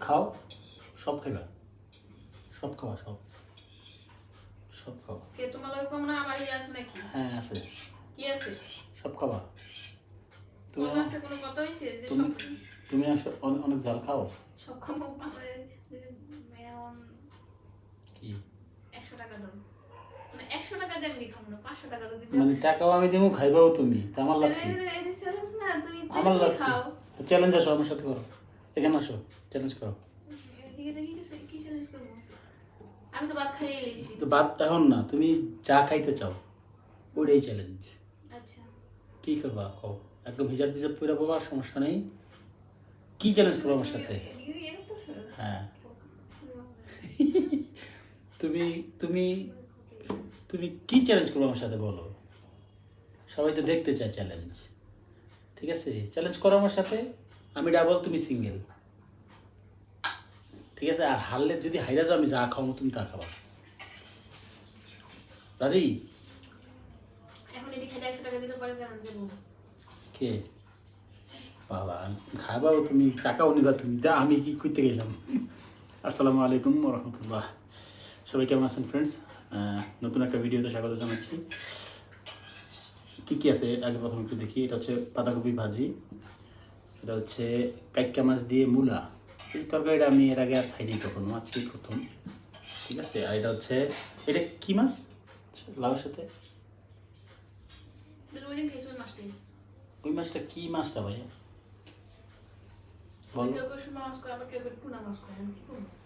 খাও সব খাইবা সব খাওয়া সব সব খাওয়া কে তোমার লগে কম না আমার ইয়ে আছে নাকি হ্যাঁ আছে কি আছে সব খাওয়া তুমি আছে কোনো কথা হইছে যে তুমি সব তুমি অনেক জাল খাও সব খাব আমার কি একশো টাকা দাও মানে একশো টাকা দিয়ে আমি খাব না পাঁচশো টাকা তো দিতে মানে টাকাও আমি দেবো খাইবাও তুমি তা আমার লাভ আমার লাভ খাও চ্যালেঞ্জ আসো আমার সাথে করো এখানে আসো চ্যালেঞ্জ করো। আমি তো ভাত খাইয়ে এলেছি তো বাদ এখন না তুমি যা খাইতে চাও ওইটাই চ্যালেঞ্জ আচ্ছা। কি করবা কও? একদম হিজাব হিজাব পুরা বাবা সমস্যা নেই। কি চ্যালেঞ্জ করব আমার সাথে। হ্যাঁ। তুমি তুমি তুমি কি চ্যালেঞ্জ করব আমার সাথে বলো? সবাই তো দেখতে চায় চ্যালেঞ্জ ঠিক আছে? চ্যালেঞ্জ করো আমার সাথে আমি ডাবল তুমি সিঙ্গেল ঠিক আছে আর হারলে যদি হাইরা যাও আমি যা খাব তুমি তা খাবা। রাজি? কে? বাবা খাবাও তুমি টাকাও নিবা তুমি দা আমি কি করতে গেলাম? আসসালামু আলাইকুম রহমতুল্লাহ। সবাই কেমন আছেন ফ্রেন্ডস নতুন একটা ভিডিওতে স্বাগত জানাচ্ছি। কী কী আছে? আগে প্রথম একটু দেখি এটা হচ্ছে পাতাকপি ভাজি এটা হচ্ছে কাইকা মাছ দিয়ে মূলা। এই তরকারিটা আমি এর আগে আর খাইনি কখনো আজকেই প্রথম? ঠিক আছে আর এটা হচ্ছে এটা কি মাছ? লাউর সাথে? ওই মাছটা কি মাছটা ভাইয়া?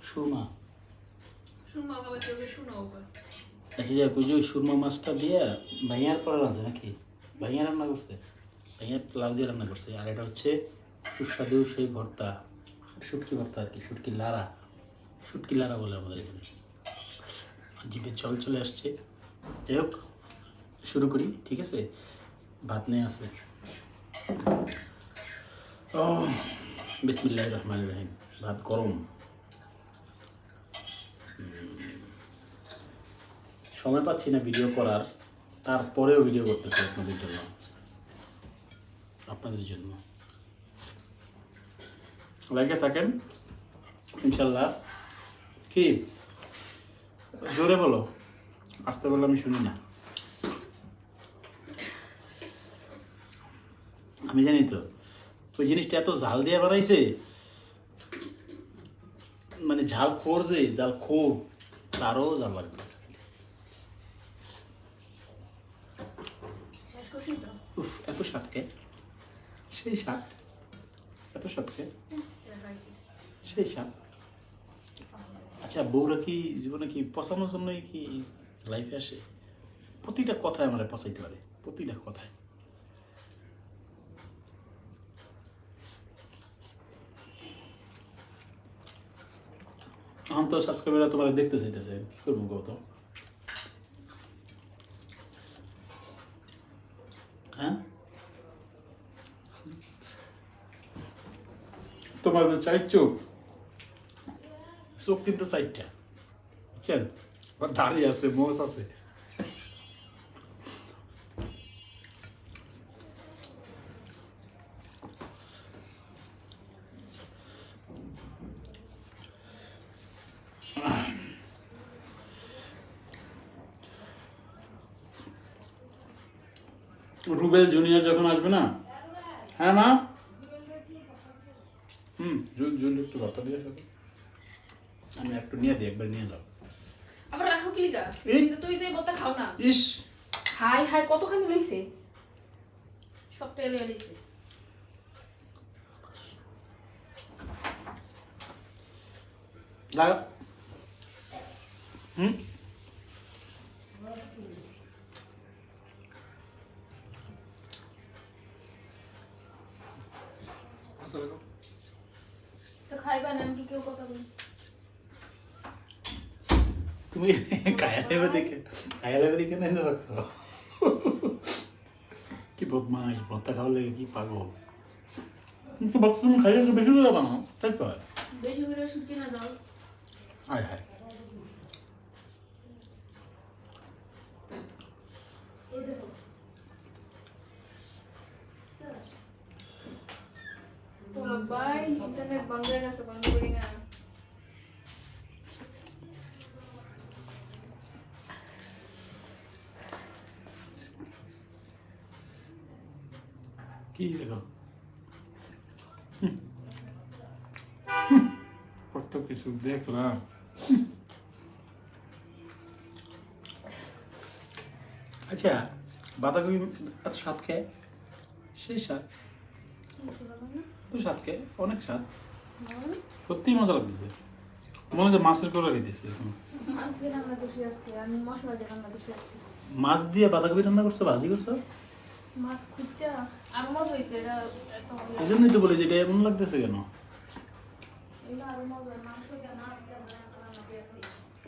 সুরমা আচ্ছা যাক ওই যে সুরমা মাছটা দিয়ে ভাইয়ার পরে রাঁধছে নাকি? ভাইয়া রান্না করছে? ভাইয়া লাউ দিয়ে রান্না করছে আর এটা হচ্ছে সুস্বাদু সেই ভর্তা। শুটকি ভর্তা আর কি, শুটকি লাড়া শুটকি লাড়া বলে আমাদের এখানে। জিভে জল চলে আসছে। যাই হোক, শুরু করি, ঠিক আছে? ভাত নিয়ে আছে। ও বিসমিল্লাহ রহমান রহিম। ভাত গরম। সময় পাচ্ছি না ভিডিও করার। তারপরেও ভিডিও করতেছি আপনাদের জন্য। আপনাদের জন্য। লাইকে থাকেন ইনশাল্লাহ। কি? জোরে বলো। আসতে বললে আমি শুনি না। আমি জানি তো ওই জিনিসটা এত ঝাল দিয়ে বানাইছে মানে ঝাল খোর যে জাল খোর তারও জাল লাগবে এত স্বাদ কে? সেই স্বাদ এত স্বাদ কে? সেই স্বাদ আচ্ছা বউরা কি জীবনে কি পচানোর জন্যই কি লাইফে আসে? প্রতিটা কথায় আমার পচাইতে পারে, প্রতিটা কথায় এখন তো সাবস্ক্রাইবাররা তোমার দেখতে চাইতেছে, কি করব কত হ্যাঁ? তোমার তো চাই চোখ চোখ কিন্তু চাইটা বুঝছেন আবার দাড়ি আছে মোষ আছে রুবেল জুনিয়র যখন আসবে না? হ্যাঁ মা? হুম, জুল জুল একটু ভর্তা দিয়ে আসো। তো। আমি একটু নিয়ে দিই একবার নিয়ে যাও। আবার রাখো কি লিগা? তুই তো এই বত্তা খাও না। ইস। হাই হাই কতখানি লইছে সবটা এলো এলিছে লাগা হুম? তো খাইবা না কি কেউ কথা বলি? কায়া লেবে দেখে না রাখছো? কি বদমাস ভর্তা খাওয়ার লেগে কি পাগল? কিন্তু ভর্তা তুমি খাইলে বেশি করে বানাও তাই তো? বেশি করে শুকিয়ে না দাও। আয় হায় এই দেখো তো ভাই ইন্টারনেট বন্ধ হয়ে গেছে বন্ধ করি না কি দেখো। কত কিছু দেখলাম। আচ্ছা বাঁধাকপি এত স্বাদ খেয়ে? সেই স্বাদ। এত স্বাদ খেয়ে? অনেক স্বাদ। সত্যিই মজা লাগতেছে। মনে হচ্ছে মাছের করা খাইতেছি এখন। মাছ দিয়ে বাঁধাকপি রান্না করছ ভাজি করছ? মাছ খুঁজটা আর মজা হইতো এটা এত এই জন্যই তো বলি যে এটা এমন লাগতেছে কেন? এগুলো আরও মজা মাংস খাই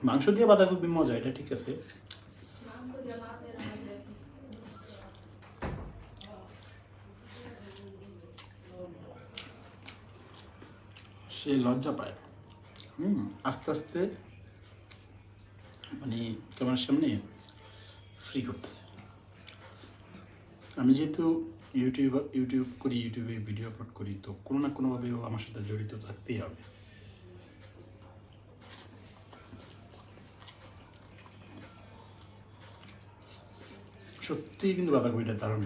মাংস দিয়ে বাঁধাকপি মজা এটা ঠিক আছে। সে লজ্জা পায়। হুম আস্তে আস্তে মানে ক্যামেরার সামনে ফ্রি করতেছে। আমি যেহেতু ইউটিউব ইউটিউব করি, ইউটিউবে ভিডিও আপলোড করি, তো কোনো না কোনোভাবে আমার সাথে জড়িত থাকতেই হবে। সত্যিই কিন্তু বাঁধাকপিটা দারুণ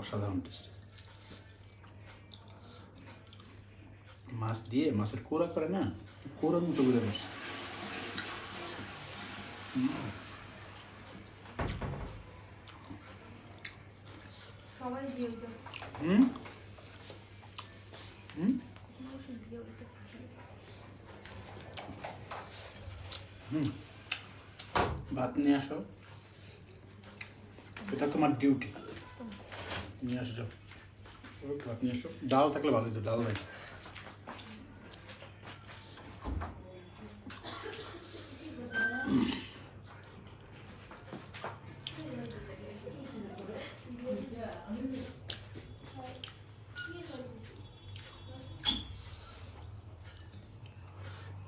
অসাধারণ টেস্ট মাছ দিয়ে, মাছের কোরা করে না? কোরার মতো করে বসে সবাই বিয়ে হইতেছে হুম? ভাত নিয়ে আসো। এটা তোমার ডিউটি নিয়ে আসো ভাত নিয়ে আসো। ডাল থাকলে ভালো হতো, ডাল ভাই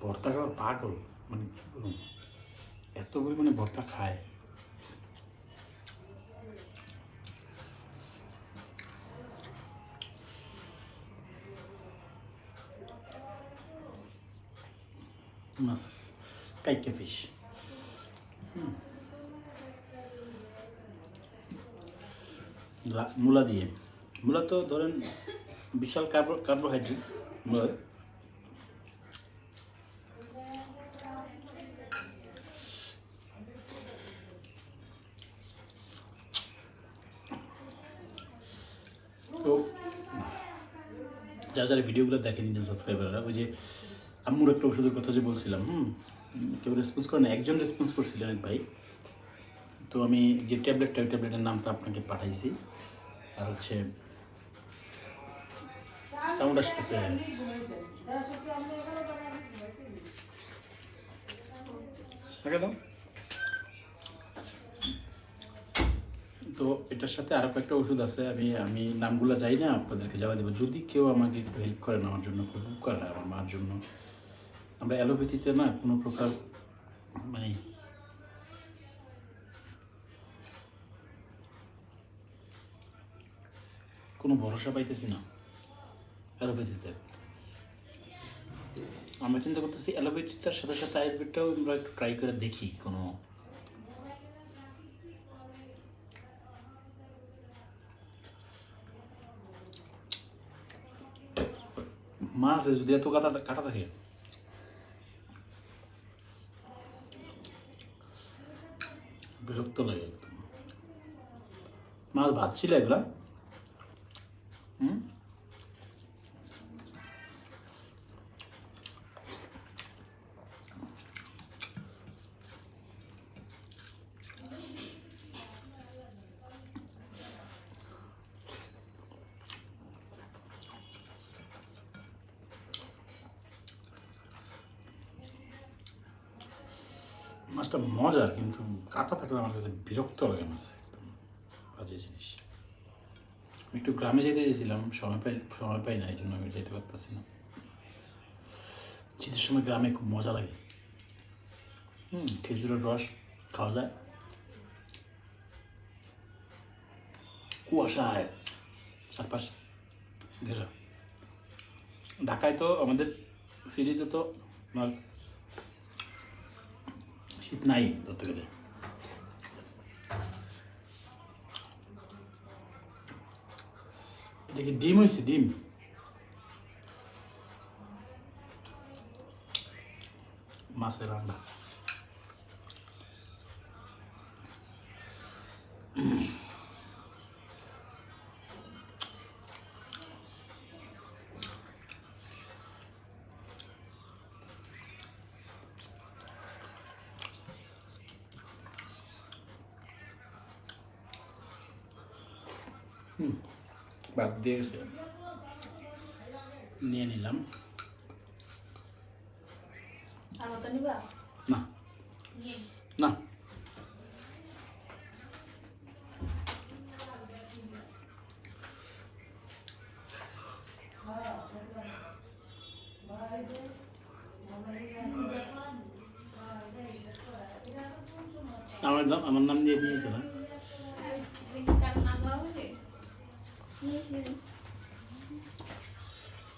ভর্তা খাওয়ার পাগল মানে কি বলব এত পরিমাণে ভর্তা খায় মাছ কাইকে ফিশ মূলা দিয়ে মূলা তো ধরেন বিশাল কার্বো কার্বোহাইড্রেট মূলা তো যারা যারা ভিডিওগুলো দেখেন সাবস্ক্রাইবাররা ওই যে আম্মুর একটা ওষুধের কথা যে বলছিলাম, হুম, কেউ রেসপন্স করে একজন রেসপন্স করছিলেন এক ভাই। তো আমি যে ট্যাবলেটটা ওই ট্যাবলেটের নামটা আপনাকে পাঠাইছি। আর হচ্ছে সাউন্ড আসতেছে। দাও। তো এটার সাথে আরও কয়েকটা ওষুধ আছে, আমি আমি নামগুলো যাই না, আপনাদেরকে যাওয়া দেবো। যদি কেউ আমাকে একটু হেল্প করেন আমার জন্য, খুব উপকার হয় আমার মার জন্য। আমরা অ্যালোপ্যাথিতে না কোনো প্রকার মানে কোনো ভরসা পাইতেছি না অ্যালোপ্যাথিতে। আমরা চিন্তা করতেছি অ্যালোপ্যাথিটার সাথে সাথে আয়ুর্বেদটাও আমরা একটু ট্রাই করে দেখি কোনো মাছ যদি এত কাটা কাটা থাকে বিরক্ত লাগে একদম মাছ ভাজছিল এগুলা কাছে বিরক্ত লাগে মাছ একদম, বাজে জিনিস। একটু গ্রামে যেতে চেয়েছিলাম, সময় পাই সময় পাই না এই জন্য আমি যেতে পারতেছি না। শীতের সময় গ্রামে খুব মজা লাগে। হুম, খেজুরের রস খাওয়া যায়। কুয়াশায় চারপাশ ঘেরা। ঢাকায় তো আমাদের সিটিতে তো শীত নাই ধরতে গেলে। দেখি ডিম হয়েছে ডিম? মাছের আন্ডা। দিয়ে নিয়ে নিলাম না না আমার নাম আমার নাম দিয়ে নিয়েছে না কার নাম হবে নিয়েছি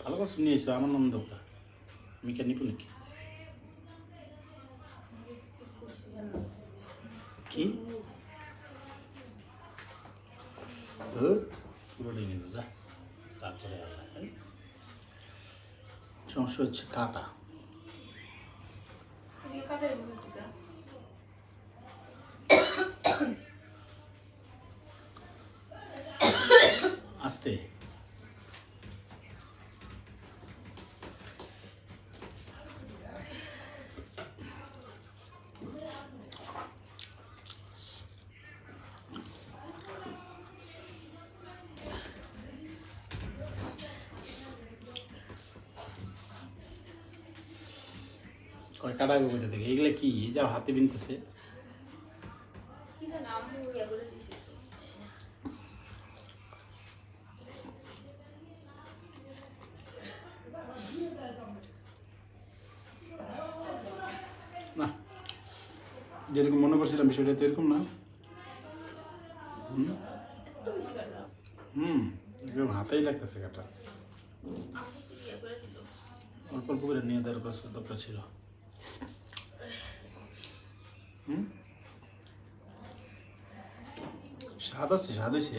ভালো করছ নিয়েছো আমার নাম দরকার আমি কেন নিব নাকি? কি? পুরোটাই নিব যা। তারপরে হ্যাঁ? সমস্যা হচ্ছে কাটা। দিকা আস্তে। কাটাবে কোথা থেকে এগুলো কি? যা হাতে বিনতেছে। না, যেরকম মনে করছিলাম বিষয়টা, তো এরকম না। হুম? একদম হাতেই লাগতেছে কাটা। অল্প অল্প করে নিয়ে দেওয়ার দরকার ছিল। হুম? স্বাদ আছে স্বাদ হয়েছে।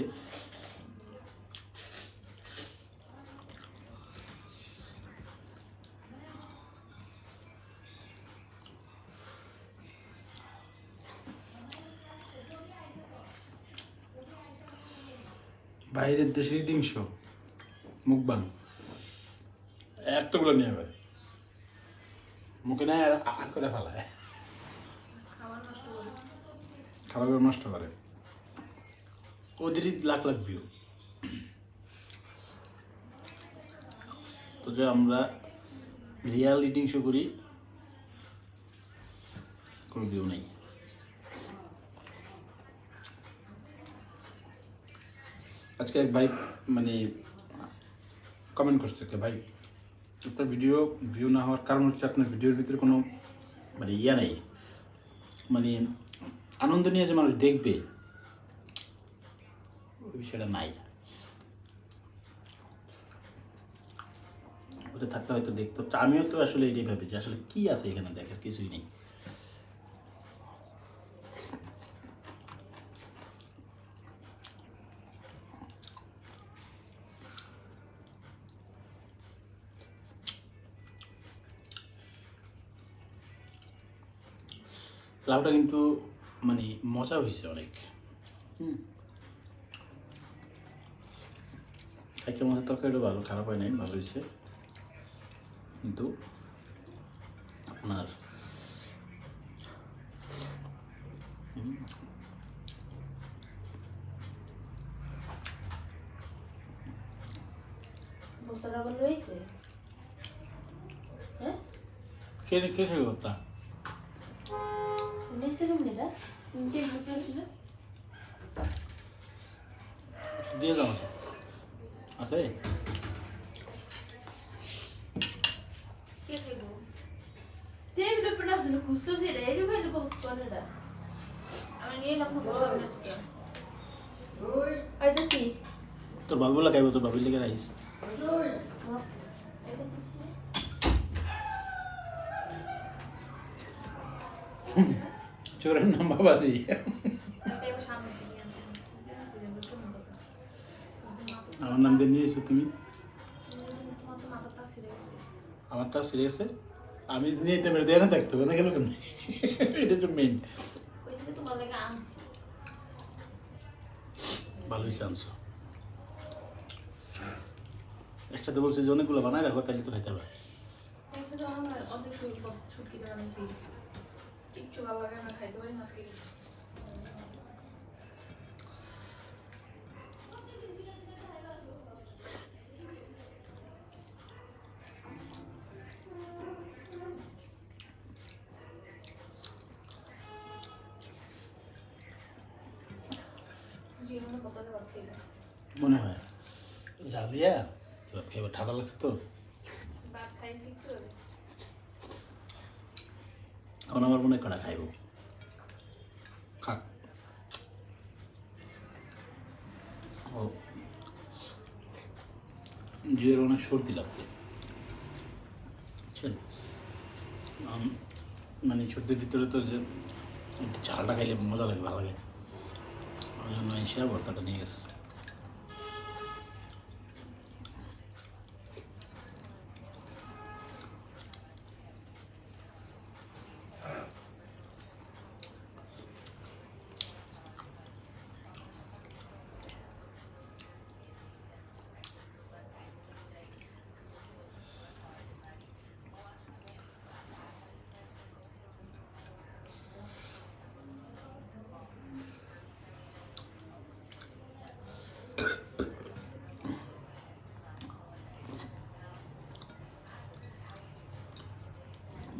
বাইরের দেশের ডিংস মুখবাং এতগুলো নিয়ে ভাই। মুখে নেয় আর করে ফেলায়। খাবার নষ্ট করে। ওদেরই লাখ লাখ ভিউ তো যে আমরা রিয়াল ইটিং শো করি কোনো ভিউ নেই। আজকে এক ভাই মানে কমেন্ট করছে ভাই আপনার ভিডিও ভিউ না হওয়ার কারণ হচ্ছে আপনার ভিডিওর ভিতরে কোনো মানে ইয়া নেই। মানে আনন্দ নিয়ে যে মানুষ দেখবে, ওই বিষয়টা নাই। ওটা থাকলে হয়তো দেখতো। আমিও তো আসলে এটাই ভাবি যে আসলে কি আছে এখানে দেখার? কিছুই নেই। লাউটা কিন্তু মানে মজা হয়েছে অনেক। হুম। খাইতে মাছের তরকারিটা ভালো খারাপ হয় নাই ভালো হয়েছে কিন্তু আপনার হুম, বোতলটা বলে হয়েছে? হ্যাঁ? দিয়ে দাও আছে কে খাইবো টেবিল উপরে আসছিল খুঁজতেছি এটা এরকম হয়ে যাব কোনটা আমি নিয়ে এলাম তো সামনে থেকে আইতাছি তোর বাবুলা খাইব তোর বাবুর লেগে রাখিস চোরের নাম বাবা দিই এটা সামনে থেকে আমার নাম দিয়ে নিয়েছো তুমি। আমার তা সিরিয়াসে আমি নিয়ে তো মেরে দিয়ে না থাকতে হবে না গেল কেন এটা তো আনছি ভালোই চান্সো একসাথে বলছি যে অনেকগুলো বানায় রাখো তাহলে তো খাইতে হবে। তো আমার কিচ্ছু লাগে খাইতে পারি না আজকে কিছু। ভাত মনে হয়। যা দিয়া তো খেয়ে ঠান্ডা লাগছে তো। ভাত খাইছি একটু এখন আমার মনে কড়া খাইব? খাক ও। জুয়ের অনেক সর্দি লাগছে। বুঝছেন মানে সর্দির ভিতরে তো যে একটু ঝালটা খাইলে মজা লাগে ভালো লাগে। ওই জন্য এসে ভর্তাটা নিয়ে গেছে।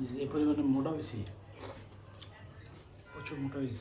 যে পরিমাণে মোটা হয়েছে? প্রচুর মোটা হয়ে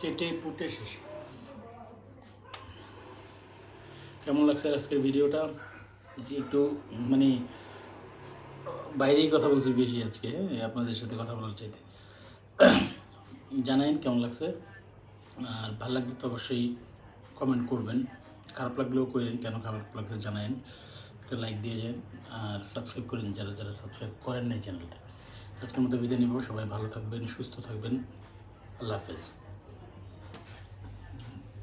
চেটে পুটে শেষ। কেমন লাগছে আজকের ভিডিওটা? যে একটু মানে বাইরেই কথা বলছি বেশি আজকে হ্যাঁ, আপনাদের সাথে কথা বলার চাইতে। জানাইন কেমন লাগছে? আর ভালো লাগলে তো অবশ্যই কমেন্ট করবেন। খারাপ লাগলেও করেন কেন খারাপ লাগছে জানাইন। একটা লাইক দিয়ে যান আর সাবস্ক্রাইব করেন যারা যারা সাবস্ক্রাইব করেন নাই চ্যানেলটা আজকের মতো বিদায় নিব সবাই ভালো থাকবেন সুস্থ থাকবেন। আল্লাহ হাফেজ।